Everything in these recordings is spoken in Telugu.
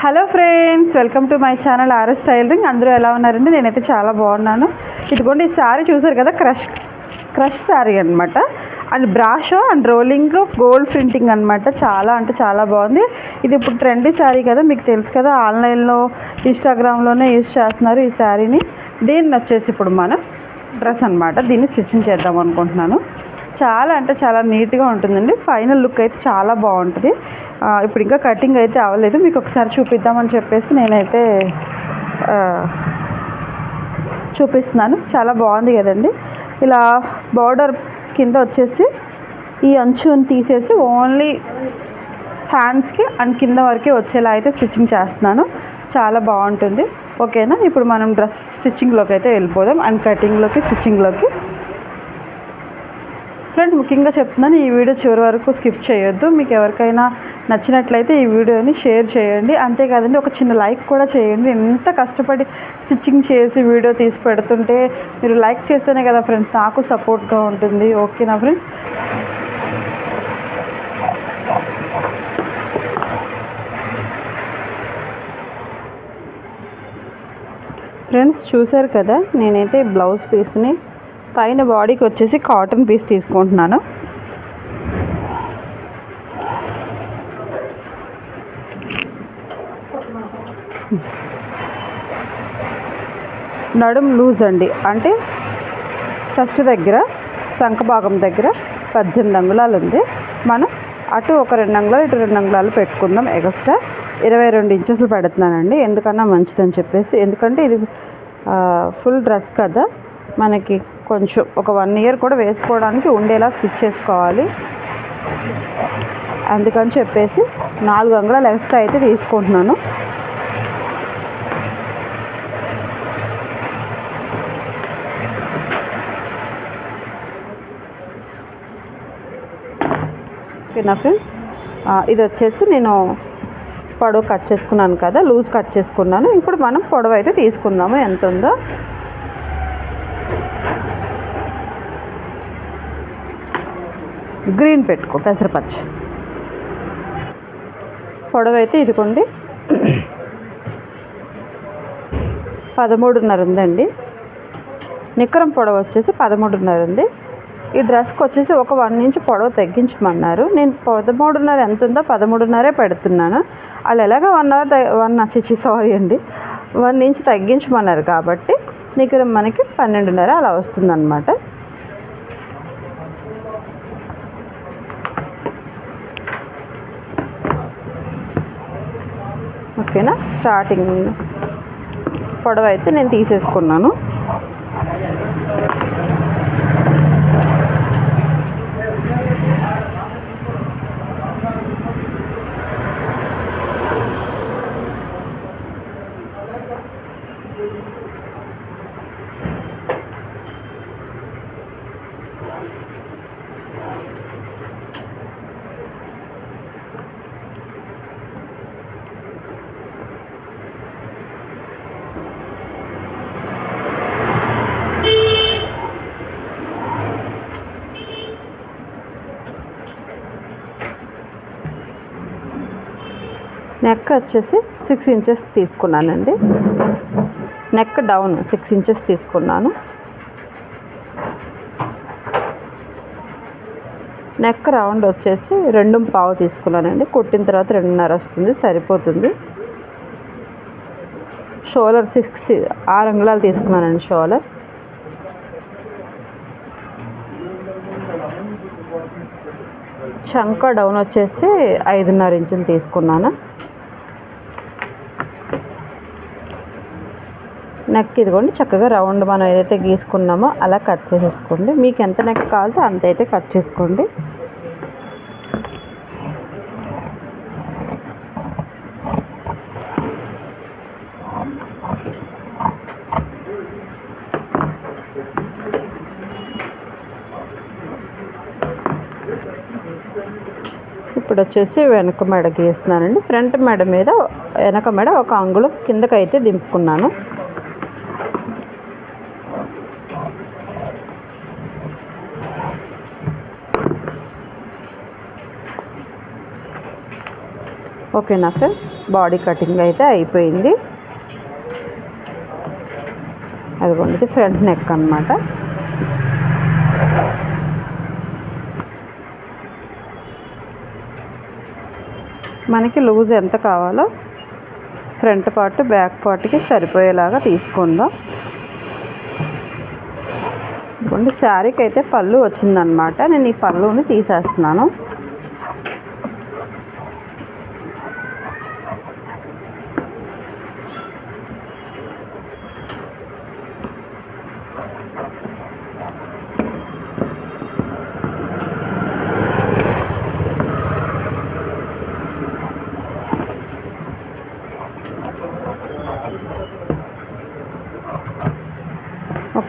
Hello friends welcome to my channel RS tailoring. అందరూ ఎలా ఉన్నారండి? నేనైతే చాలా బాగున్నాను. ఇదిగోండి ఈ శారీ చూసారు కదా క్రష్ క్రష్ శారీ అనమాట అండ్ బ్రాషో అండ్ రోలింగ్ గోల్డ్ ప్రింటింగ్ అనమాట చాలా అంటే చాలా బాగుంది. ఇది ఇప్పుడు ట్రెండీ శారీ కదా మీకు తెలుసు కదా ఆన్లైన్లో ఇన్స్టాగ్రామ్లోనే యూజ్ చేస్తున్నారు ఈ శారీని దీన్ని వచ్చేసి ఇప్పుడు మనం డ్రెస్ అనమాట దీన్ని స్టిచ్చింగ్ చేద్దాం అనుకుంటున్నాను. చాలా అంటే చాలా నీట్గా ఉంటుందండి. ఫైనల్ లుక్ అయితే చాలా బాగుంటుంది. ఇప్పుడు ఇంకా కటింగ్ అయితే అవ్వలేదు. మీకు ఒకసారి చూపిద్దామని చెప్పేసి నేనైతే చూపిస్తున్నాను. చాలా బాగుంది కదండి. ఇలా బార్డర్ కింద వచ్చేసి ఈ అంచుని తీసేసి ఓన్లీ హ్యాండ్స్కి అండ్ కింద వరకే వచ్చేలా అయితే స్టిచ్చింగ్ చేస్తున్నాను. చాలా బాగుంటుంది. ఓకేనా ఇప్పుడు మనం డ్రెస్ స్టిచ్చింగ్లోకి అయితే వెళ్ళిపోదాం. అండ్ కటింగ్లోకి స్టిచ్చింగ్లోకి ఫ్రెండ్స్ ముఖ్యంగా చెప్తున్నాను ఈ వీడియో చివరి వరకు స్కిప్ చేయొద్దు. మీకు ఎవరికైనా నచ్చినట్లయితే ఈ వీడియోని షేర్ చేయండి. అంతేకాదండి ఒక చిన్న లైక్ కూడా చేయండి. ఎంత కష్టపడి స్టిచ్చింగ్ చేసి వీడియో తీసి పెడుతుంటే మీరు లైక్ చేస్తేనే కదా ఫ్రెండ్స్ నాకు సపోర్ట్గా ఉంటుంది. ఓకేనా ఫ్రెండ్స్? ఫ్రెండ్స్ చూసారు కదా నేనైతే బ్లౌజ్ పీస్ని పైన బాడీకి వచ్చేసి కాటన్ పీస్ తీసుకుంటున్నాను. నడుం లూజ్ అండి. అంటే చెస్ట్ దగ్గర శంఖ భాగం దగ్గర పద్దెనిమిది అంగుళాలు ఉంది. మనం అటు ఒక రెండు అంగుళాలు ఇటు రెండు అంగుళాలు పెట్టుకుందాం ఎక్స్ట్రా ఇరవై రెండు ఇంచెస్లు పెడుతున్నానండి. ఎందుకన్నా మంచిదని చెప్పేసి. ఎందుకంటే ఇది ఫుల్ డ్రెస్ కదా. మనకి కొంచెం ఒక వన్ ఇయర్ కూడా వేసుకోవడానికి ఉండేలా స్టిచ్ చేసుకోవాలి. అందుకని చెప్పేసి నాలుగు అంగుళాలు ఎక్స్ట్రా అయితే తీసుకుంటున్నాను. ఓకేనా ఫ్రెండ్స్? ఇది వచ్చేసి నేను పొడవు కట్ చేసుకున్నాను కదా లూజ్ కట్ చేసుకున్నాను. ఇప్పుడు మనం పొడవు అయితే తీసుకుందాము ఎంత ఉందో. గ్రీన్ పెట్టుకో పెసరపచ్చ. పొడవైతే ఇదిగోండి. పదమూడున్నర ఉందండి. నిక్కరం పొడవు వచ్చేసి పదమూడున్నర ఉంది. ఈ డ్రెస్కి వచ్చేసి ఒక వన్ ఇంచ్ పొడవు తగ్గించమన్నారు. నేను పదమూడున్నర ఎంత ఉందో పదమూడున్నరే పెడుతున్నాను. వాళ్ళు ఎలాగ వన్ అవర్ వన్ చిచి సారీ అండి. వన్ ఇంచ్ తగ్గించమన్నారు కాబట్టి నిక్కరం మనకి పన్నెండున్నర అలా వస్తుందన్నమాట. ఓకేనా? స్టార్టింగ్ పొడవు అయితే నేను తీసేసుకున్నాను. నెక్ వచ్చేసి సిక్స్ ఇంచెస్ తీసుకున్నానండి. నెక్ డౌన్ సిక్స్ ఇంచెస్ తీసుకున్నాను. నెక్ రౌండ్ వచ్చేసి రెండు పావు తీసుకున్నానండి. కుట్టిన తర్వాత రెండున్నర వస్తుంది సరిపోతుంది. షోలర్ సిక్స్ ఆరు అంగుళాలు తీసుకున్నానండి షోలర్ చంక డౌన్ వచ్చేసి ఐదున్నర ఇంచులు తీసుకున్నాను. నెక్ ఇదిగోండి చక్కగా రౌండ్ మనం ఏదైతే గీసుకున్నామో అలా కట్ చేసేసుకోండి. మీకు ఎంత నెక్ కావాలో అంత అయితే కట్ చేసుకోండి. ఇప్పుడు వచ్చేసి వెనక మెడ గీస్తున్నానండి. ఫ్రంట్ మెడ మీద వెనక మెడ ఒక అంగుళం కిందకైతే దింపుకున్నాను. ఓకేనా ఫ్రెండ్స్? బాడీ కటింగ్ అయితే అయిపోయింది. అదిగోండి ఇది ఫ్రంట్ నెక్ అనమాట మనకి లూజ్ ఎంత కావాలో ఫ్రంట్ పార్ట్ బ్యాక్ పార్ట్కి సరిపోయేలాగా తీసుకుందాం. ఇదిగోండి శారీకి అయితే పళ్ళు వచ్చిందనమాట నేను ఈ పళ్ళుని తీసేస్తున్నాను.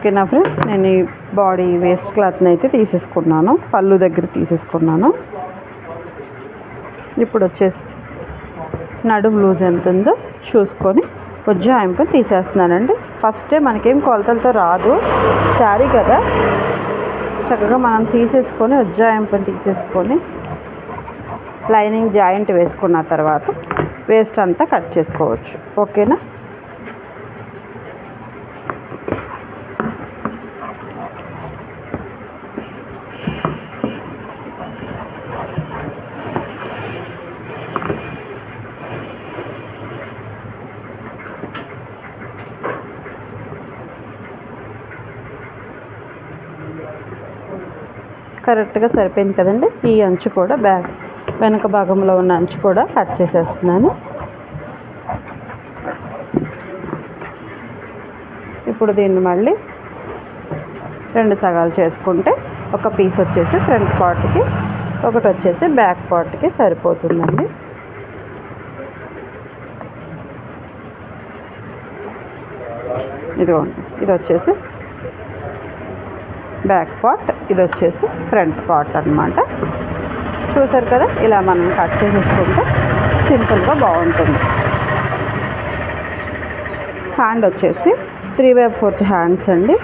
ఓకేనా ఫ్రెండ్స్ నేను ఈ బాడీ వేస్ట్ క్లాత్ని అయితే తీసేసుకున్నాను పళ్ళు దగ్గర తీసేసుకున్నాను. ఇప్పుడు వచ్చేసి నడుము లూజ్ ఎంత ఉందో చూసుకొని ఉజ్జాయింపు తీసేస్తున్నానండి. ఫస్టే మనకేం కొలతలతో రాదు శారీ కదా. చక్కగా మనం తీసేసుకొని ఉజ్జాయింపుని తీసేసుకొని లైనింగ్ జాయింట్ వేసుకున్న తర్వాత వేస్ట్ అంతా కట్ చేసుకోవచ్చు. ఓకేనా? కరెక్ట్గా సరిపోయింది కదండి. ఈ అంచు కూడా బ్యాక్ వెనక భాగంలో ఉన్న అంచు కూడా కట్ చేసేస్తున్నాను. ఇప్పుడు దీన్ని మళ్ళీ రెండు సగాలు చేసుకుంటే ఒక పీస్ వచ్చేసి ఫ్రంట్ పార్ట్కి ఒకటి వచ్చేసి బ్యాక్ పార్ట్కి సరిపోతుందండి. ఇదిగోండి ఇది వచ్చేసి బ్యాక్ పార్ట్ ఇది వచ్చేసి ఫ్రంట్ పార్ట్ అనమాట చూసారు కదా ఇలా మనం కట్ చేసేసుకుంటే సింపుల్గా బాగుంటుంది. హ్యాండ్ వచ్చేసి త్రీ బై ఫోర్త్ హ్యాండ్స్ అండి.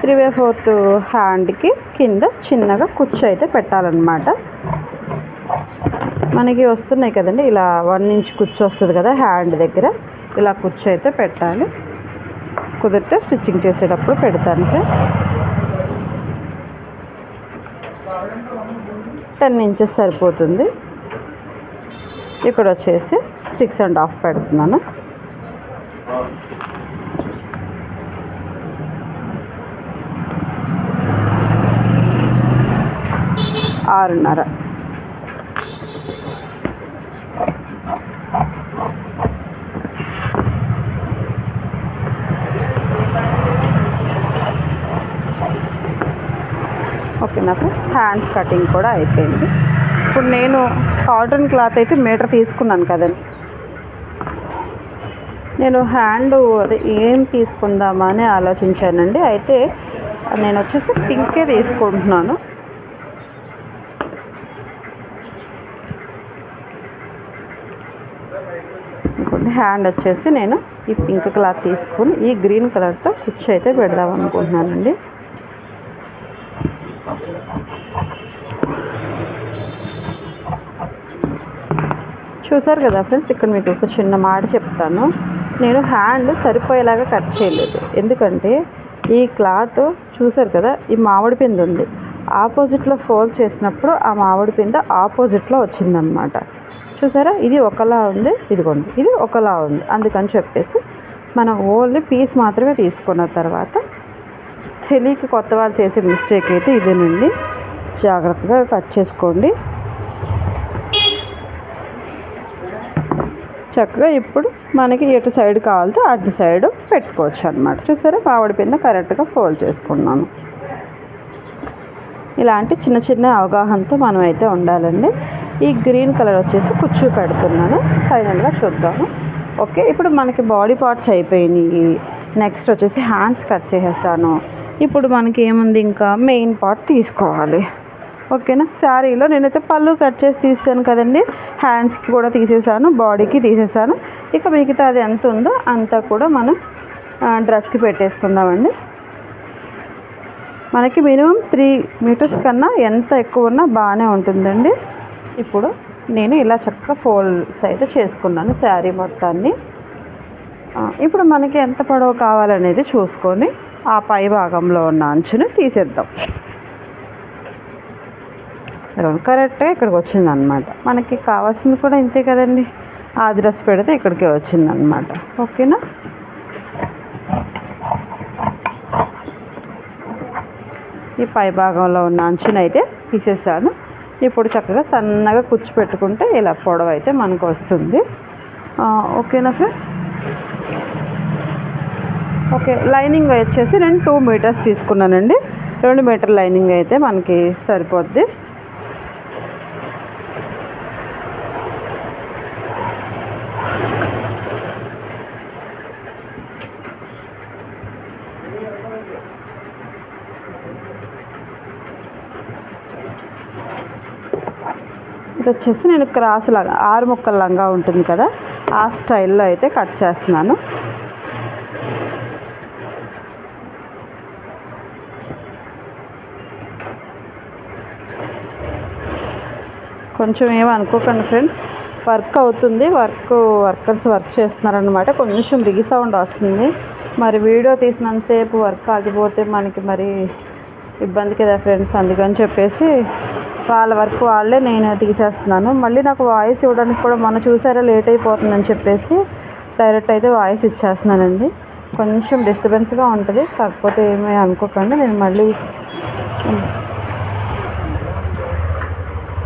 త్రీ బై ఫోర్త్ హ్యాండ్కి కింద చిన్నగా కుచ్చు అయితే పెట్టాలన్నమాట. మనకి వస్తున్నాయి కదండి ఇలా వన్ ఇంచ్ కుచ్చు వస్తుంది కదా హ్యాండ్ దగ్గర ఇలా కుచ్చు అయితే పెట్టాలి. కుదిరితే స్టిచ్చింగ్ చేసేటప్పుడు పెడతాను ఫ్రెండ్స్ టెన్ ఇంచెస్ సరిపోతుంది. ఇక్కడ వచ్చేసి సిక్స్ అండ్ హాఫ్ పెడుతున్నాను. ఆరున్నర ఓకే నాకు హ్యాండ్స్ కటింగ్ కూడా అయిపోయింది. ఇప్పుడు నేను కాటన్ క్లాత్ అయితే మీటర్ తీసుకున్నాను కదండి. నేను హ్యాండ్ అదే ఏం తీసుకుందామా అని ఆలోచించానండి. అయితే నేను వచ్చేసి పింకే తీసుకుంటున్నాను. హ్యాండ్ వచ్చేసి నేను ఈ పింక్ క్లాత్ తీసుకుని ఈ గ్రీన్ కలర్తో కుర్చీ అయితే పెడదాం అనుకుంటున్నానండి. చూసారు కదా ఫ్రెండ్స్ ఇక్కడ మీకు ఒక చిన్న మాట చెప్తాను. నేను హ్యాండ్ సరిపోయేలాగా కట్ చేయలేదు. ఎందుకంటే ఈ క్లాత్ చూసారు కదా ఈ మామిడి పింద ఉంది. ఆపోజిట్లో ఫోల్డ్ చేసినప్పుడు ఆ మామిడి పింద ఆపోజిట్లో వచ్చిందనమాట చూసారా? ఇది ఒకలా ఉంది ఇదిగోండి. ఇది ఒకలా ఉంది. అందుకని చెప్పేసి మనం ఓన్లీ పీస్ మాత్రమే తీసుకున్న తర్వాత తెలియక కొత్త వాళ్ళు చేసే మిస్టేక్ అయితే ఇదేనండి. జాగ్రత్తగా కట్ చేసుకోండి. చక్కగా ఇప్పుడు మనకి ఎటు సైడ్ కావాలితే అటు సైడ్ పెట్టుకోవచ్చు అనమాట చూసారా? మామిడి పిండి కరెక్ట్గా ఫోల్డ్ చేసుకున్నాను. ఇలాంటి చిన్న చిన్న అవగాహనతో మనం అయితే ఉండాలండి. ఈ గ్రీన్ కలర్ వచ్చేసి కుచ్చు పెడుతున్నాను. ఫైనల్గా చూద్దాము. ఓకే ఇప్పుడు మనకి బాడీ పార్ట్స్ అయిపోయినాయి. నెక్స్ట్ వచ్చేసి హ్యాండ్స్ కట్ చేసేసాను. ఇప్పుడు మనకి ఏముంది ఇంకా? మెయిన్ పార్ట్ తీసుకోవాలి. ఓకేనా? శారీలో నేనైతే పళ్ళు కట్ చేసి తీసాను కదండి. హ్యాండ్స్కి కూడా తీసేసాను బాడీకి తీసేసాను. ఇక మిగతా అది ఎంత ఉందో అంతా కూడా మనం డ్రెస్కి పెట్టేసుకుందామండి. మనకి మినిమం త్రీ మీటర్స్ కన్నా ఎంత ఎక్కువ ఉన్నా బాగానే ఉంటుందండి. ఇప్పుడు నేను ఇలా చక్కగా ఫోల్డ్స్ అయితే చేసుకున్నాను శారీ మొత్తాన్ని. ఇప్పుడు మనకి ఎంత పొడవు కావాలనేది చూసుకొని ఆ పై భాగంలో ఉన్న అంచుని తీసేద్దాం. కరెక్ట్గా ఇక్కడికి వచ్చిందనమాట. మనకి కావాల్సింది కూడా ఇంతే కదండి. ఆ అడ్రస్ పెడితే ఇక్కడికే వచ్చిందనమాట. ఓకేనా? ఈ పై భాగంలో ఉన్న అంచున అయితే తీసేసాను. ఇప్పుడు చక్కగా సన్నగా కుచ్చు పెట్టుకుంటే ఇలా పొడవు అయితే మనకు వస్తుంది. ఓకేనా ఫ్రెండ్స్? ఓకే లైనింగ్ వచ్చేసి నేను టూ మీటర్స్ తీసుకున్నానండి. రెండు మీటర్ లైనింగ్ అయితే మనకి సరిపోద్ది. ఇది వచ్చేసి నేను క్రాస్ లాగా ఆరు ముక్కల లంగా ఉంటుంది కదా ఆ స్టైల్లో అయితే కట్ చేస్తున్నాను. కొంచెం ఏమనుకోకండి అనుకోకండి ఫ్రెండ్స్ వర్క్ అవుతుంది వర్క్ వర్కర్స్ వర్క్ చేస్తున్నారనమాట కొంచెం రిగి సౌండ్ వస్తుంది. మరి వీడియో తీసినంతసేపు వర్క్ ఆగిపోతే మనకి మరి ఇబ్బంది కదా ఫ్రెండ్స్ అందుకని చెప్పేసి వాళ్ళ వర్క్ వాళ్ళే నేను తీసేస్తున్నాను. మళ్ళీ నాకు వాయిస్ ఇవ్వడానికి కూడా మొన్న చూసారా లేట్ అయిపోతుందని చెప్పేసి డైరెక్ట్ అయితే వాయిస్ ఇచ్చేస్తున్నానండి. కొంచెం డిస్టర్బెన్స్గా ఉంటుంది కాకపోతే ఏమీ అనుకోకండి. నేను మళ్ళీ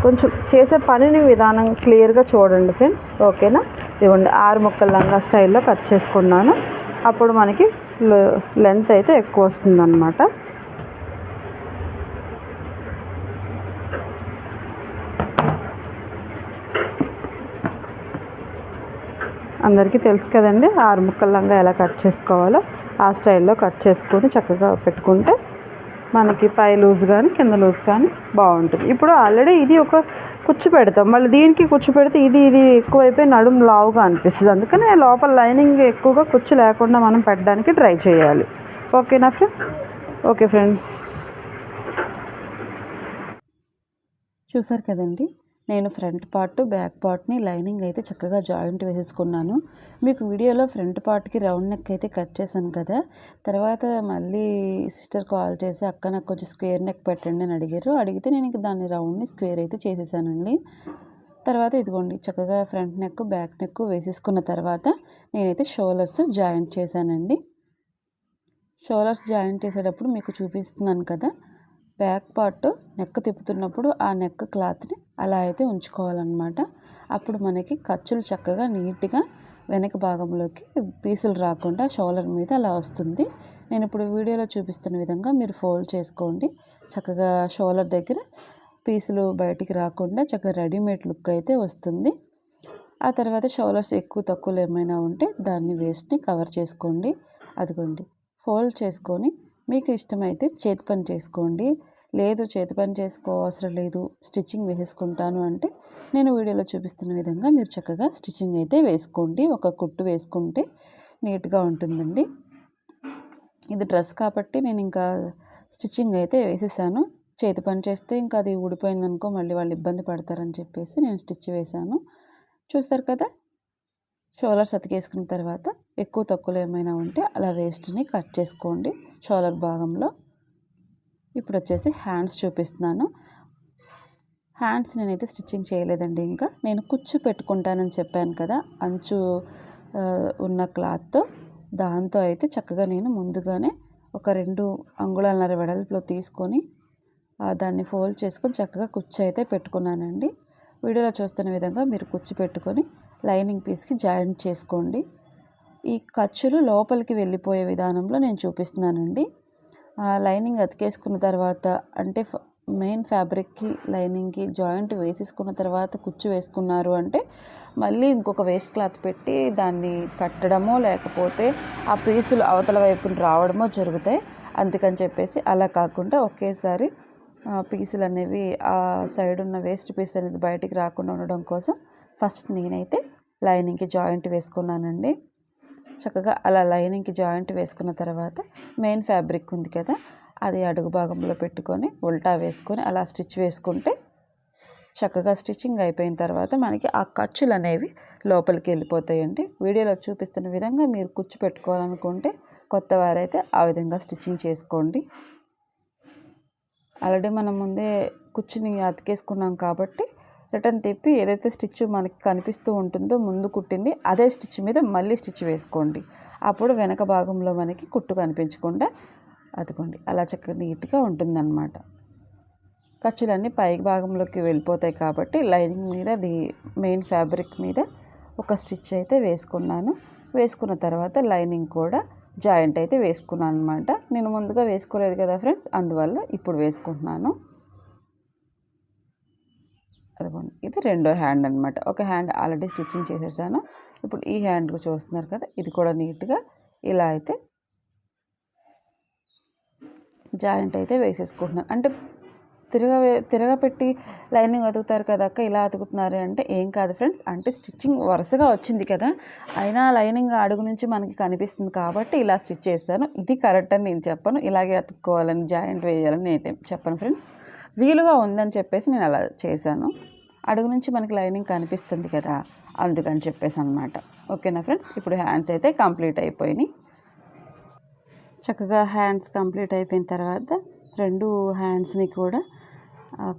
కొంచెం చేసే పనిని విధానం క్లియర్గా చూడండి ఫ్రెండ్స్. ఓకేనా? ఇవ్వండి ఆరు ముక్కల లంగా స్టైల్లో కట్ చేసుకున్నాను. అప్పుడు మనకి లెంత్ అయితే ఎక్కువ వస్తుంది అనమాట అందరికీ తెలుసు కదండి ఆరు ముక్కల లంగా ఎలా కట్ చేసుకోవాలో ఆ స్టైల్లో కట్ చేసుకొని చక్కగా పెట్టుకుంటే మనకి పై లూజ్ కానీ కింద లూజ్ కానీ బాగుంటుంది. ఇప్పుడు ఆల్రెడీ ఇది ఒక కుచ్చు పెడతాం. మళ్ళీ దీనికి కుచ్చు పెడితే ఇది ఇది ఎక్కువైపోయి నడుము లావుగా అనిపిస్తుంది. అందుకని లోపల లైనింగ్ ఎక్కువగా కుచ్చు లేకుండా మనం పెట్టడానికి ట్రై చేయాలి. ఓకేనా ఫ్రెండ్స్? Okay friends. చూసారు కదండి నేను ఫ్రంట్ పార్ట్ బ్యాక్ పార్ట్ని లైనింగ్ అయితే చక్కగా జాయింట్ వేసేసుకున్నాను. మీకు వీడియోలో ఫ్రంట్ పార్ట్కి రౌండ్ నెక్ అయితే కట్ చేశాను కదా. తర్వాత మళ్ళీ సిస్టర్ కాల్ చేసి అక్క నాకు కొంచెం స్క్వేర్ నెక్ పెట్టండి అని అడిగారు. అడిగితే నేను ఇంక దాన్ని రౌండ్ని స్క్వేర్ అయితే చేసేసానండి. తర్వాత ఇదిగోండి చక్కగా ఫ్రంట్ నెక్ బ్యాక్ నెక్ వేసేసుకున్న తర్వాత నేనైతే షోలర్స్ జాయింట్ చేశానండి. షోలర్స్ జాయింట్ చేసేటప్పుడు మీకు చూపిస్తున్నాను కదా. బ్యాక్ పార్ట్ నెక్ తిప్పుతున్నప్పుడు ఆ నెక్ క్లాత్ని అలా అయితే ఉంచుకోవాలన్నమాట. అప్పుడు మనకి ఖర్చులు చక్కగా నీట్గా వెనక భాగంలోకి పీసులు రాకుండా షోలర్ మీద అలా వస్తుంది. నేను ఇప్పుడు వీడియోలో చూపిస్తున్న విధంగా మీరు ఫోల్డ్ చేసుకోండి. చక్కగా షోలర్ దగ్గర పీసులు బయటికి రాకుండా చక్కగా రెడీమేడ్ లుక్ అయితే వస్తుంది. ఆ తర్వాత షోలర్స్ ఎక్కువ తక్కువలు ఏమైనా ఉంటే దాన్ని వేస్ట్ని కవర్ చేసుకోండి. అదిగోండి. ఫోల్డ్ చేసుకొని మీకు ఇష్టమైతే చేతి పని చేసుకోండి. లేదు చేతి పని చేసుకో అవసరం లేదు స్టిచ్చింగ్ వేసేసుకుంటాను అంటే నేను వీడియోలో చూపిస్తున్న విధంగా మీరు చక్కగా స్టిచ్చింగ్ అయితే వేసుకోండి. ఒక కుట్టు వేసుకుంటే నీట్గా ఉంటుందండి. ఇది డ్రెస్ కాబట్టి నేను ఇంకా స్టిచ్చింగ్ అయితే వేసేసాను. చేతి పని చేస్తే ఇంకా అది ఊడిపోయిందనుకో మళ్ళీ వాళ్ళు ఇబ్బంది పడతారని చెప్పేసి నేను స్టిచ్ వేశాను చూస్తారు కదా? షోలర్స్ అతికేసుకున్న తర్వాత ఎక్కువ తక్కువలు ఏమైనా ఉంటే అలా వేస్ట్ని కట్ చేసుకోండి షోలర్ భాగంలో. ఇప్పుడు వచ్చేసి హ్యాండ్స్ చూపిస్తున్నాను. హ్యాండ్స్ నేనైతే స్టిచ్చింగ్ చేయలేదండి ఇంకా. నేను కుచ్చు పెట్టుకుంటానని చెప్పాను కదా అంచు ఉన్న క్లాత్తో. దాంతో అయితే చక్కగా నేను ముందుగానే ఒక రెండు అంగుళాలన్నర వెడల్పులో తీసుకొని దాన్ని ఫోల్డ్ చేసుకొని చక్కగా కుచ్చు అయితే పెట్టుకున్నానండి. వీడియోలో చూస్తున్న విధంగా మీరు కుచ్చు పెట్టుకొని లైనింగ్ పీస్కి జాయింట్ చేసుకోండి. ఈ ఖర్చులు లోపలికి వెళ్ళిపోయే విధానంలో నేను చూపిస్తున్నానండి. ఆ లైనింగ్ అతికేసుకున్న తర్వాత అంటే మెయిన్ ఫ్యాబ్రిక్కి లైనింగ్కి జాయింట్ వేసేసుకున్న తర్వాత కుచ్చు వేసుకున్నారు అంటే మళ్ళీ ఇంకొక వేస్ట్ క్లాత్ పెట్టి దాన్ని కట్టడమో లేకపోతే ఆ పీసులు అవతల వైపున రావడమో జరుగుతాయి. అందుకని చెప్పేసి అలా కాకుండా ఒకేసారి పీసులు అనేవి ఆ సైడ్ ఉన్న వేస్ట్ పీస్ అనేది బయటికి రాకుండా ఉండడం కోసం ఫస్ట్ నేనైతే లైనింగ్కి జాయింట్ వేసుకున్నానండి. చక్కగా అలా లైనింగ్కి జాయింట్ వేసుకున్న తర్వాత మెయిన్ ఫ్యాబ్రిక్ ఉంది కదా అది అడుగు భాగంలో పెట్టుకొని ఉల్టా వేసుకొని అలా స్టిచ్ వేసుకుంటే చక్కగా స్టిచ్చింగ్ అయిపోయిన తర్వాత మనకి ఆ ఖర్చులు అనేవి లోపలికి వెళ్ళిపోతాయండి. వీడియోలో చూపిస్తున్న విధంగా మీరు కుచ్చు పెట్టుకోవాలనుకుంటే కొత్త వారైతే ఆ విధంగా స్టిచ్చింగ్ చేసుకోండి. ఆల్రెడీ మనం ముందే కుచ్చుని అతికేసుకున్నాం కాబట్టి రిటర్న్ తిప్పి ఏదైతే స్టిచ్ మనకి కనిపిస్తూ ఉంటుందో ముందు కుట్టింది అదే స్టిచ్ మీద మళ్ళీ స్టిచ్ వేసుకోండి. అప్పుడు వెనక భాగంలో మనకి కుట్టు కనిపించకుండా అతుకోండి. అలా చక్కగా నీట్గా ఉంటుందన్నమాట. ఖర్చులన్నీ పై భాగంలోకి వెళ్ళిపోతాయి కాబట్టి లైనింగ్ మీద ది మెయిన్ ఫ్యాబ్రిక్ మీద ఒక స్టిచ్ అయితే వేసుకున్నాను. వేసుకున్న తర్వాత లైనింగ్ కూడా జాయింట్ అయితే వేసుకున్నాను అనమాట నేను ముందుగా వేసుకోలేదు కదా ఫ్రెండ్స్ అందువల్ల ఇప్పుడు వేసుకుంటున్నాను. అదిగోండి ఇది రెండో హ్యాండ్ అనమాట ఒక హ్యాండ్ ఆల్రెడీ స్టిచ్చింగ్ చేసేసాను. ఇప్పుడు ఈ హ్యాండ్ చూస్తున్నారు కదా ఇది కూడా నీట్గా ఇలా అయితే జాయింట్ అయితే వేసేసుకుంటున్నాను. అంటే తిరగ తిరగపెట్టి లైనింగ్ అతుకుతారు కదా అక్క ఇలా అతుకుతున్నారు అంటే ఏం కాదు ఫ్రెండ్స్. అంటే స్టిచ్చింగ్ వరుసగా వచ్చింది కదా అయినా లైనింగ్ అడుగు నుంచి మనకి కనిపిస్తుంది కాబట్టి ఇలా స్టిచ్ చేశాను. ఇది కరెక్ట్ అని నేను చెప్పను. ఇలాగే అతుక్కోవాలని జాయింట్ వేయాలని నేనైతే చెప్పను ఫ్రెండ్స్. వీలుగా ఉందని చెప్పేసి నేను అలా చేశాను. అడుగు నుంచి మనకి లైనింగ్ కనిపిస్తుంది కదా అందుకని చెప్పేసి అనమాట ఓకేనా ఫ్రెండ్స్? ఇప్పుడు హ్యాండ్స్ అయితే కంప్లీట్ అయిపోయినాయి. చక్కగా హ్యాండ్స్ కంప్లీట్ అయిపోయిన తర్వాత రెండు హ్యాండ్స్ని కూడా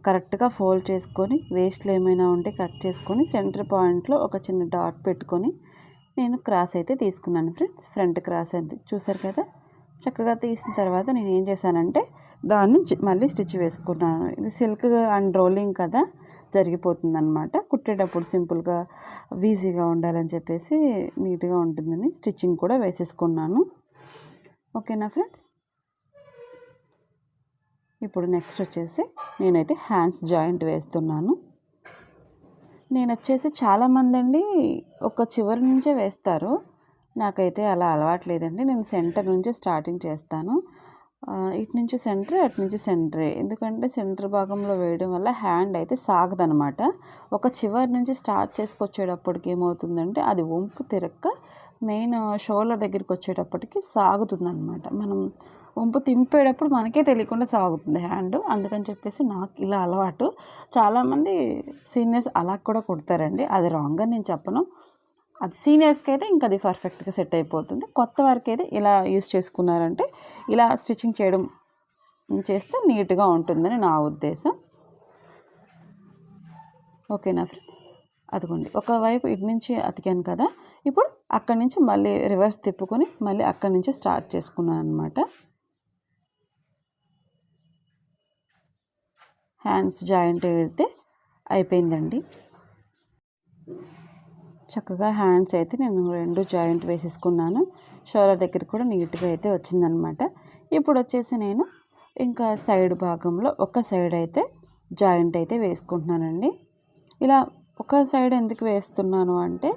కరెక్ట్గా ఫోల్డ్ చేసుకొని వేస్ట్లు ఏమైనా ఉంటే కట్ చేసుకొని సెంటర్ పాయింట్లో ఒక చిన్న డాట్ పెట్టుకొని నేను క్రాస్ అయితే తీసుకున్నాను ఫ్రెండ్స్. ఫ్రంట్ క్రాస్ అయితే చూసారు కదా? చక్కగా తీసిన తర్వాత నేను ఏం చేశానంటే దాన్ని మళ్ళీ స్టిచ్ వేసుకున్నాను. ఇది సిల్క్ అండ్ రోలింగ్ కదా జరిగిపోతుంది అనమాట కుట్టేటప్పుడు సింపుల్గా ఈజీగా ఉండాలని చెప్పేసి నీట్గా ఉంటుందని స్టిచ్చింగ్ కూడా వేసేసుకున్నాను. ఓకేనా ఫ్రెండ్స్? ఇప్పుడు నెక్స్ట్ వచ్చేసి నేనైతే హ్యాండ్స్ జాయింట్ వేస్తున్నాను. నేను వచ్చేసి చాలామంది అండి ఒక చివరి నుంచే వేస్తారు. నాకైతే అలా అలవాట్లేదండి. నేను సెంటర్ నుంచి స్టార్టింగ్ చేస్తాను. ఇటు నుంచి సెంటర్ అటు నుంచి సెంటరే. ఎందుకంటే సెంటర్ భాగంలో వేయడం వల్ల హ్యాండ్ అయితే సాగదనమాట. ఒక చివరి నుంచి స్టార్ట్ చేసుకొచ్చేటప్పటికి ఏమవుతుందంటే అది వంపు తిరక్క మెయిన్ షోల్డర్ దగ్గరికి వచ్చేటప్పటికి సాగుతుందనమాట. మనం వంపు తింపేటప్పుడు మనకే తెలియకుండా సాగుతుంది హ్యాండ్. అందుకని చెప్పేసి నాకు ఇలా అలవాటు. చాలామంది సీనియర్స్ అలా కూడా కుడతారండి. అది రాంగ్ అని నేను చెప్పను. అది సీనియర్స్కి అయితే ఇంకా అది పర్ఫెక్ట్గా సెట్ అయిపోతుంది. కొత్త వారికి అయితే ఇలా యూస్ చేసుకున్నారంటే ఇలా స్టిచ్చింగ్ చేయడం చేస్తే నీట్గా ఉంటుందని నా ఉద్దేశం. ఓకేనా ఫ్రెండ్స్? అదిగోండి ఒకవైపు ఇటు నుంచి అతికాను కదా ఇప్పుడు అక్కడి నుంచి మళ్ళీ రివర్స్ తిప్పుకొని మళ్ళీ అక్కడి నుంచి స్టార్ట్ చేసుకున్నాను అనమాట హ్యాండ్స్ జాయింట్ అయితే అయిపోయిందండి. చక్కగా హ్యాండ్స్ అయితే నేను రెండు జాయింట్ వేసేసుకున్నాను. షోలర్ దగ్గర కూడా నీట్గా అయితే వచ్చిందనమాట. ఇప్పుడు వచ్చేసి నేను ఇంకా సైడ్ భాగంలో ఒక సైడ్ అయితే జాయింట్ అయితే వేసుకుంటున్నానండి. ఇలా ఒక సైడ్ ఎందుకు వేస్తున్నాను అంటే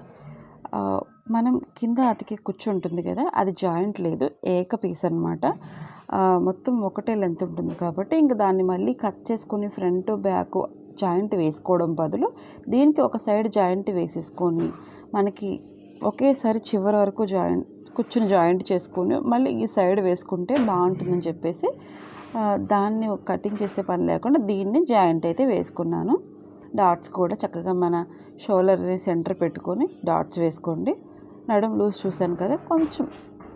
మనం కింద అతికి కూర్చుంటుంది కదా అది జాయింట్ లేదు ఏక పీస్ అనమాట మొత్తం ఒకటే లెంత్ ఉంటుంది కాబట్టి ఇంక దాన్ని మళ్ళీ కట్ చేసుకుని ఫ్రంట్ బ్యాక్ జాయింట్ వేసుకోవడం బదులు దీనికి ఒక సైడ్ జాయింట్ వేసేసుకొని మనకి ఒకేసారి చివరి వరకు జాయింట్ కూర్చుని జాయింట్ చేసుకొని మళ్ళీ ఈ సైడ్ వేసుకుంటే బాగుంటుందని చెప్పేసి దాన్ని కటింగ్ చేసే పని లేకుండా దీన్ని జాయింట్ అయితే వేసుకున్నాను. డాట్స్ కూడా చక్కగా మన షోలర్ని సెంటర్ పెట్టుకొని డాట్స్ వేసుకోండి. నడుం లూజ్ చూశాను కదా కొంచెం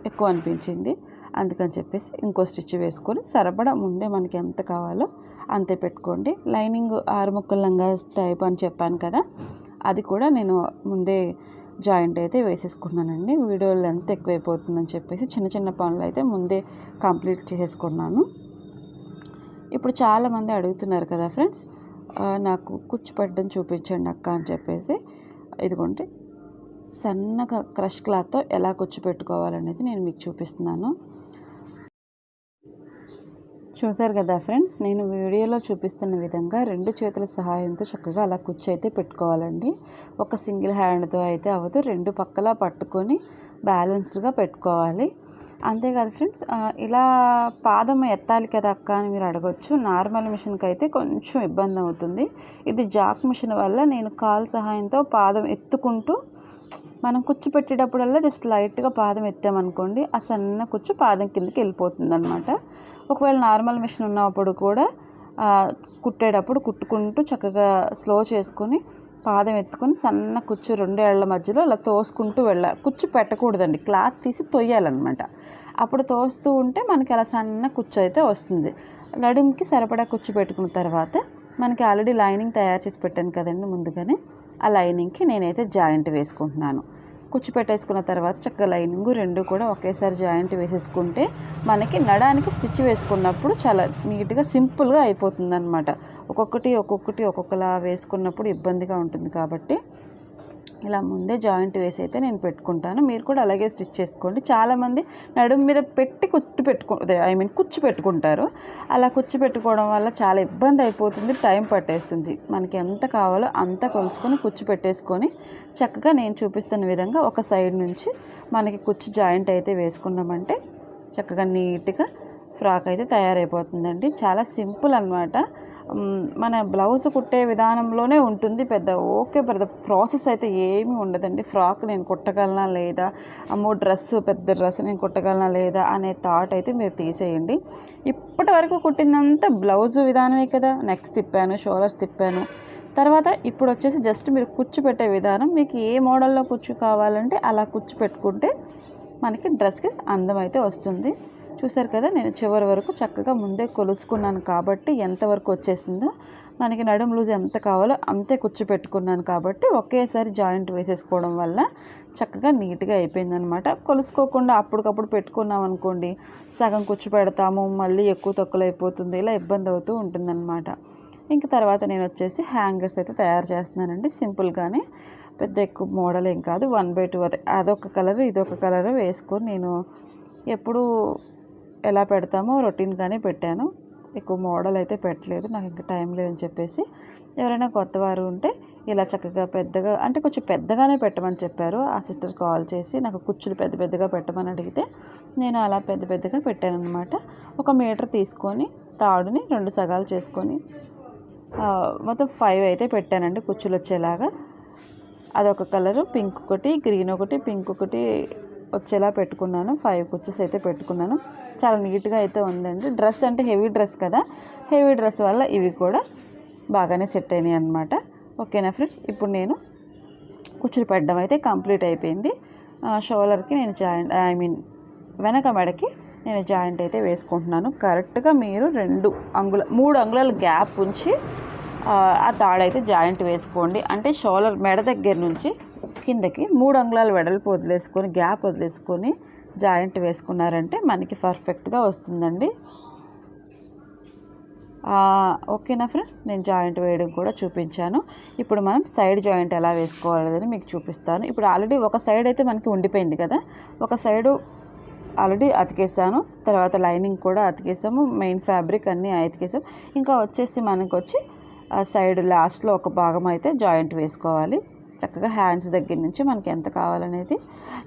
ఎక్కువ అనిపించింది. అందుకని చెప్పేసి ఇంకో స్టిచ్ వేసుకొని సరపడా ముందే మనకి ఎంత కావాలో అంతే పెట్టుకోండి. లైనింగ్ ఆరు ముక్కల లంగా టైప్ అని చెప్పాను కదా అది కూడా నేను ముందే జాయింట్ అయితే వేసేసుకున్నానండి. వీడియో లెంత్ ఎక్కువైపోతుందని చెప్పేసి చిన్న చిన్న పనులు అయితే ముందే కంప్లీట్ చేసేసుకున్నాను. ఇప్పుడు చాలామంది అడుగుతున్నారు కదా ఫ్రెండ్స్ నాకు కూర్చోపెట్టడం చూపించండి అక్క అని చెప్పేసి. ఇదిగోండి సన్నగా క్రష్ క్లాత్తో ఎలా కూర్చోపెట్టుకోవాలనేది నేను మీకు చూపిస్తున్నాను. చూసారు కదా ఫ్రెండ్స్ నేను వీడియోలో చూపిస్తున్న విధంగా రెండు చేతుల సహాయంతో చక్కగా అలా కుర్చీ అయితే పెట్టుకోవాలండి. ఒక సింగిల్ హ్యాండ్తో అయితే అవ్వదు రెండు పక్కలా పట్టుకొని బ్యాలెన్స్డ్గా పెట్టుకోవాలి. అంతేకాదు ఫ్రెండ్స్ ఇలా పాదం ఎత్తాలి కదా అక్క అని మీరు అడగొచ్చు. నార్మల్ మిషన్కి అయితే కొంచెం ఇబ్బంది అవుతుంది. ఇది జాక్ మిషన్ వల్ల నేను కాల్ సహాయంతో పాదం ఎత్తుకుంటూ మనం కుచ్చు పెట్టేటప్పుడల్లా జస్ట్ లైట్గా పాదం ఎత్తామనుకోండి ఆ సన్న కుచ్చు పాదం కిందకి వెళ్ళిపోతుంది అనమాట ఒకవేళ నార్మల్ మిషన్ ఉన్నప్పుడు కూడా కుట్టేటప్పుడు కుట్టుకుంటూ చక్కగా స్లో చేసుకొని పాదం ఎత్తుకొని సన్న కుచ్చు రెండు ఏళ్ళ మధ్యలో అలా తోసుకుంటూ వెళ్ళాలి కుచ్చు పెట్టకూడదండి క్లాత్ తీసి తొయ్యాలన్నమాట. అప్పుడు తోస్తూ ఉంటే మనకి అలా సన్న కుచ్చు అయితే వస్తుంది. నడుముకి సరిపడా కుచ్చు పెట్టుకున్న తర్వాత మనకి ఆల్రెడీ లైనింగ్ తయారు చేసి పెట్టాను కదండి ముందుగానే ఆ లైనింగ్కి నేనైతే జాయింట్ వేసుకుంటున్నాను. కుచ్చు పెట్టేసుకున్న తర్వాత చక్కగా లైనింగ్ రెండు కూడా ఒకేసారి జాయింట్ వేసేసుకుంటే మనకి నడానికి స్టిచ్ వేసుకున్నప్పుడు చాలా నీట్గా సింపుల్గా అయిపోతుంది అనమాట ఒక్కొక్కటి ఒక్కొక్కటి ఒక్కొక్కలా వేసుకున్నప్పుడు ఇబ్బందిగా ఉంటుంది కాబట్టి ఇలా ముందే జాయింట్ వేసి అయితే నేను పెట్టుకుంటాను. మీరు కూడా అలాగే స్టిచ్ చేసుకోండి. చాలామంది నడుము మీద పెట్టి కుచ్చు పెట్టుకు ఐ మీన్ కుచ్చు పెట్టుకుంటారు. అలా కుచ్చు పెట్టుకోవడం వల్ల చాలా ఇబ్బంది అయిపోతుంది టైం పట్టేస్తుంది. మనకి ఎంత కావాలో అంత కొలుసుకొని కుచ్చు పెట్టేసుకొని చక్కగా నేను చూపిస్తున్న విధంగా ఒక సైడ్ నుంచి మనకి కుచ్చు జాయింట్ అయితే వేసుకున్నామంటే చక్కగా నీట్గా ఫ్రాక్ అయితే తయారైపోతుందండి. చాలా సింపుల్ అనమాట మన బ్లౌజ్ కుట్టే విధానంలోనే ఉంటుంది పెద్ద. ఓకే పెద్ద ప్రాసెస్ అయితే ఏమీ ఉండదండి. ఫ్రాక్ నేను కుట్టగలనా లేదా? అమ్మో డ్రెస్ పెద్ద డ్రెస్ నేను కుట్టగలనా లేదా? అనే థాట్ అయితే మీరు తీసేయండి. ఇప్పటి వరకు కుట్టినంత బ్లౌజ్ విధానమే కదా. నెక్స్ట్ తిప్పాను షోలర్స్ తిప్పాను. తర్వాత ఇప్పుడు వచ్చేసి జస్ట్ మీరు కుచ్చు పెట్టే విధానం. మీకు ఏ మోడల్లో కుచ్చు కావాలంటే అలా కుచ్చు పెట్టుకుంటే మనకి డ్రెస్కి అందం అయితే వస్తుంది. చూసారు కదా నేను చివరి వరకు చక్కగా ముందే కొలుసుకున్నాను కాబట్టి ఎంతవరకు వచ్చేసిందో మనకి నడుము లూజ్ ఎంత కావాలో అంతే కుచ్చు పెట్టుకున్నాను కాబట్టి ఒకేసారి జాయింట్ వేసేసుకోవడం వల్ల చక్కగా నీట్గా అయిపోయిందనమాట కొలుసుకోకుండా అప్పటికప్పుడు పెట్టుకున్నాం అనుకోండి సగం కుచ్చు పెడతాము మళ్ళీ ఎక్కువ తక్కువ అయిపోతుంది ఇలా ఇబ్బంది అవుతూ ఉంటుందన్నమాట. ఇంక తర్వాత నేను వచ్చేసి హ్యాంగర్స్ అయితే తయారు చేస్తున్నానండి సింపుల్గానే. పెద్ద ఎక్కువ మోడల్ ఏం కాదు వన్ బై టూ అదే అదొక కలర్ ఇదొక కలర్ వేసుకొని నేను ఎప్పుడు ఎలా పెడతామో రొటీన్గానే పెట్టాను. ఎక్కువ మోడల్ అయితే పెట్టలేదు. నాకు ఇంకా టైం లేదని చెప్పేసి ఎవరైనా కొత్త వారు ఉంటే ఇలా చక్కగా పెద్దగా అంటే కొంచెం పెద్దగానే పెట్టమని చెప్పారు. ఆ సిస్టర్ కాల్ చేసి నాకు కుచ్చులు పెద్ద పెద్దగా పెట్టమని అడిగితే నేను అలా పెద్ద పెద్దగా పెట్టాను అనమాట ఒక మీటర్ తీసుకొని తాడుని రెండు సగాలు చేసుకొని మొత్తం ఫైవ్ అయితే పెట్టానండి కుచ్చులు వచ్చేలాగా. అదొక కలరు పింక్ ఒకటి గ్రీన్ ఒకటి పింక్ ఒకటి వచ్చేలా పెట్టుకున్నాను. ఫైవ్ కుచ్చెస్ అయితే పెట్టుకున్నాను. చాలా నీట్గా అయితే ఉందండి. డ్రెస్ అంటే హెవీ డ్రెస్ కదా. హెవీ డ్రెస్ వల్ల ఇవి కూడా బాగానే సెట్ అయినాయి అనమాట ఓకేనా ఫ్రెండ్స్? ఇప్పుడు నేను కుచ్చులు పెట్టడం అయితే కంప్లీట్ అయిపోయింది. షోలర్కి నేను జాయింట్ ఐ మీన్ వెనక మెడకి నేను జాయింట్ అయితే వేసుకుంటున్నాను. కరెక్ట్గా మీరు రెండు అంగుళ మూడు అంగుళాల గ్యాప్ ఉంచి ఆ తాడైతే జాయింట్ వేసుకోండి. అంటే షోలర్ మెడ దగ్గర నుంచి కిందకి మూడు అంగుళాలు వెడల్పు వదిలేసుకొని గ్యాప్ వదిలేసుకొని జాయింట్ వేసుకున్నారంటే మనకి పర్ఫెక్ట్గా వస్తుందండి. ఓకేనా ఫ్రెండ్స్? నేను జాయింట్ వేయడం కూడా చూపించాను. ఇప్పుడు మనం సైడ్ జాయింట్ ఎలా వేసుకోవాలని మీకు చూపిస్తాను. ఇప్పుడు ఆల్రెడీ ఒక సైడ్ అయితే మనకి ఉండిపోయింది కదా? ఒక సైడు ఆల్రెడీ అతికేసాను. తర్వాత లైనింగ్ కూడా అతికేసాము. మెయిన్ ఫ్యాబ్రిక్ అన్నీ అతికేసాము. ఇంకా వచ్చేసి మనకు వచ్చి సైడ్ లాస్ట్లో ఒక భాగం అయితే జాయింట్ వేసుకోవాలి. చక్కగా హ్యాండ్స్ దగ్గర నుంచి మనకి ఎంత కావాలనేది.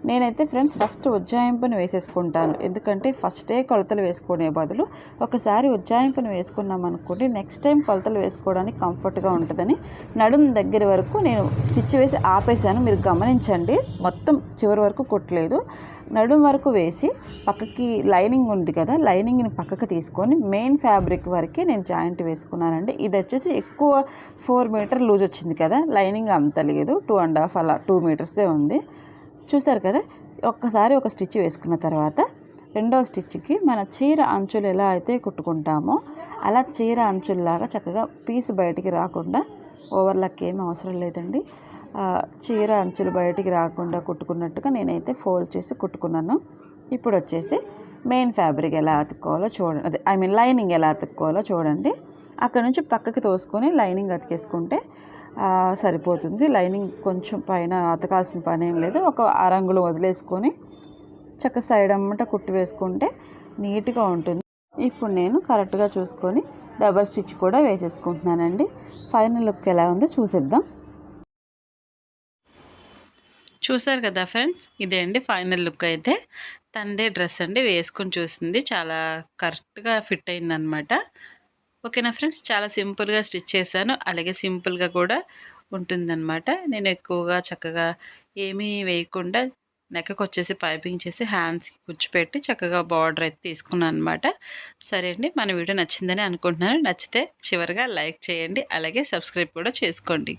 నేనైతే ఫ్రెండ్స్ ఫస్ట్ ఉజ్జాయింపుని వేసేసుకుంటాను. ఎందుకంటే ఫస్టే కొలతలు వేసుకునే బదులు ఒకసారి ఉజ్జాయింపుని వేసుకున్నాం అనుకోండి నెక్స్ట్ టైం కొలతలు వేసుకోవడానికి కంఫర్ట్గా ఉంటుందని నడుం దగ్గర వరకు నేను స్టిచ్ వేసి ఆపేసాను మీరు గమనించండి మొత్తం చివరి వరకు కుట్టలేదు. నడుం వరకు వేసి పక్కకి లైనింగ్ ఉంది కదా లైనింగ్ని పక్కకి తీసుకొని మెయిన్ ఫ్యాబ్రిక్ వరకే నేను జాయింట్ వేసుకున్నానండి. ఇది వచ్చేసి ఎక్కువ ఫోర్ మీటర్ లూజ్ వచ్చింది కదా లైనింగ్ అంత లేదు టూ అండ్ హాఫ్ అలా టూ మీటర్సే ఉంది. చూసారు కదా ఒక్కసారి ఒక స్టిచ్ వేసుకున్న తర్వాత రెండో స్టిచ్కి మన చీర అంచులు ఎలా అయితే కుట్టుకుంటామో అలా చీర అంచుల్లాగా చక్కగా పీస్ బయటికి రాకుండా ఓవర్లక్ ఏమీ అవసరం లేదండి. చీర అంచులు బయటికి రాకుండా కుట్టుకున్నట్టుగా నేనైతే ఫోల్డ్ చేసి కుట్టుకున్నాను. ఇప్పుడు వచ్చేసి మెయిన్ ఫ్యాబ్రిక్ ఎలా అతుక్కోవాలో చూడండి. అదే ఐ మీన్ లైనింగ్ ఎలా అతుక్కోవాలో చూడండి. అక్కడ నుంచి పక్కకి తోసుకొని లైనింగ్ అతికేసుకుంటే సరిపోతుంది. లైనింగ్ కొంచెం పైన అతకాల్సిన పని ఏం లేదు. ఒక అరంగులు వదిలేసుకొని చక్క సైడ్ అమ్మట కుట్టి వేసుకుంటే నీట్గా ఉంటుంది. ఇప్పుడు నేను కరెక్ట్గా చూసుకొని డబల్ స్టిచ్ కూడా వేసేసుకుంటున్నానండి. ఫైనల్ లుక్ ఎలా ఉందో చూసేద్దాం. చూసారు కదా ఫ్రెండ్స్? ఇదే అండి ఫైనల్ లుక్ అయితే. తనదే డ్రెస్ అండి వేసుకొని చూసింది. చాలా కరెక్ట్గా ఫిట్ అయిందనమాట ఓకేనా ఫ్రెండ్స్? చాలా సింపుల్గా స్టిచ్ చేశాను. అలాగే సింపుల్గా కూడా ఉంటుందన్నమాట. నేను ఎక్కువగా చక్కగా ఏమీ వేయకుండా నెక్కకు వచ్చేసి పైపింగ్ చేసి హ్యాండ్స్కి కూర్చోపెట్టి చక్కగా బార్డర్ అయితే తీసుకున్నాను అనమాట సరే అండి మన వీడియో నచ్చిందని అనుకుంటున్నాను. నచ్చితే చివరిగా లైక్ చేయండి. అలాగే సబ్స్క్రైబ్ కూడా చేసుకోండి.